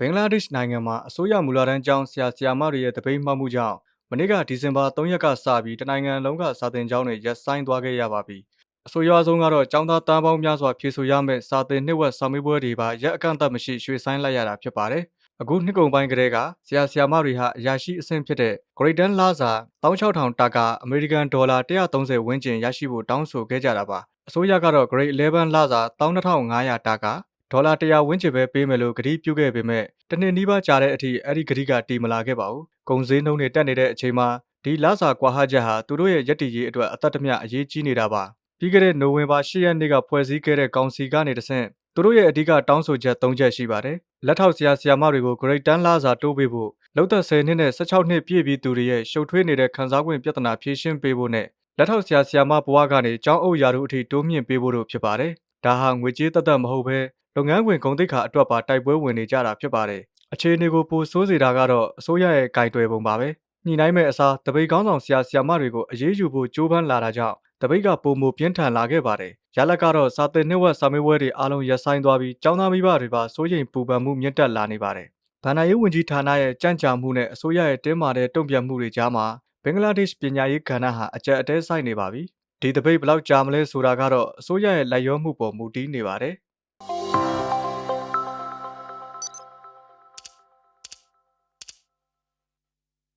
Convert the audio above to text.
ဘင်္ဂလားဒေ့ရှ်နိုင်ငံမှာအစိုးရမူလတန်းကျောင်းဆရာဆရာမတွေရဲ့တပိတ်မှောက်မှုကြောင့်မနေ့ကဒီဇင်ဘာ3ရက်ကစပြီးတနိုင်ငံလုံးကစာသင်ကျောင်းတွေရပ်ဆိုင်းသွားခဲ့ရပါပြီ။အဆိုးရွားဆုံးကတော့ကျောင်းသားတန်းပေါင်းများစွာဖြည့်ဆို့ရမယ့်စာသင်နှစ်ဝက်စာမေးပွဲတွေပါရက်အကန့်အသတ်မရှိရွှေ့ဆိုင်းလိုက်ရတာဖြစ်ပါတယ်။အခုနှစ်ကုန်ပိုင်းကတည်းကဆရာဆရာမတွေဟာအရာရှိအဆင့်ဖြစ်တဲ့ Grade 10လစာ16000တာကအမေရိကန်ဒေါ်လာ130ဝန်းကျင်ရရှိဖို့တောင်းဆိုခဲ့ကြတာပါ။အစိုးရကတော့ Grade 11လစာ12500တာက ဒေါ်လာ100ဝန်းကျင်ပဲပေးမယ်လို့ကတိပြုခဲ့ပေမဲ့တစ်နှစ်နီးပါးကြာတဲ့အထိအဲ့ဒီကတိကတည်မလာခဲ့ပါဘူး။ကုန်စည်နှုန်းတွေတက်နေတဲ့အချိန်မှာဒီလစာကွာဟချက်ဟာသူတို့ရဲ့ရည်တည်ရေးအတွက်အသက်တမျှအရေးကြီးနေတာပါ။ပြီးခဲ့တဲ့နိုဝင်ဘာ10ရက်နေ့ကဖွဲ့စည်းခဲ့တဲ့ကောင်စီကနေတဆင့်သူတို့ရဲ့အဓိကတောင်းဆိုချက်၃ချက်ရှိပါတယ်။လက်ထောက်ဆရာဆရာမတွေကို Grade 10လစာတိုးပေးဖို့လောက်သက်10နှစ်နဲ့16နှစ်ပြည့်ပြီးသူတွေရဲ့ရှုပ်ထွေးနေတဲ့ခံစား권ပြဿနာဖြေရှင်းပေးဖို့နဲ့လက်ထောက်ဆရာဆရာမဘဝကနေကျောင်းအုပ်ရာထူးအထိတိုးမြင့်ပေးဖို့တို့ဖြစ်ပါတယ်။ဒါဟာငွေကြေးသက်သက်မဟုတ်ဘဲ လုပ်ငန်းခွင်ဂုဏ်သိက္ခာအတွက်ပါတိုက်ပွဲဝင်နေကြတာဖြစ်ပါတယ်။အခြေအနေကိုပိုဆိုးစေတာကတော့အစိုးရရဲ့ဂိုင်တွယ်ပုံပါပဲ။ညှိနှိုင်းမဲ့အစားတပိတ်ကောင်းဆောင်ဆရာဆရာမတွေကိုအရေးယူဖို့ကြိုးပမ်းလာတာကြောင့်တပိတ်ကပုံမပြင်းထန်လာခဲ့ပါတယ်။ရလက်ကတော့စာသင်နှစ်ဝက်စာမေးပွဲတွေအားလုံးရပ်ဆိုင်းသွားပြီးကျောင်းသားမိဘတွေပါစိုးရိမ်ပူပန်မှုမြင့်တက်လာနေပါတယ်။ဗန္ဒာရေးဝန်ကြီးဌာနရဲ့ကြန့်ကြာမှုနဲ့အစိုးရရဲ့တင်းမာတဲ့တုံ့ပြန်မှုတွေကြားမှာဘင်္ဂလားဒေ့ရှ်ပညာရေးကဏ္ဍဟာအကြက်အတဲဆိုင်နေပါပြီ။ဒီတပိတ်ဘယ်လောက်ကြာမလဲဆိုတာကတော့အစိုးရရဲ့လိုက်ရောမှုပေါ်မူတည်နေပါတယ်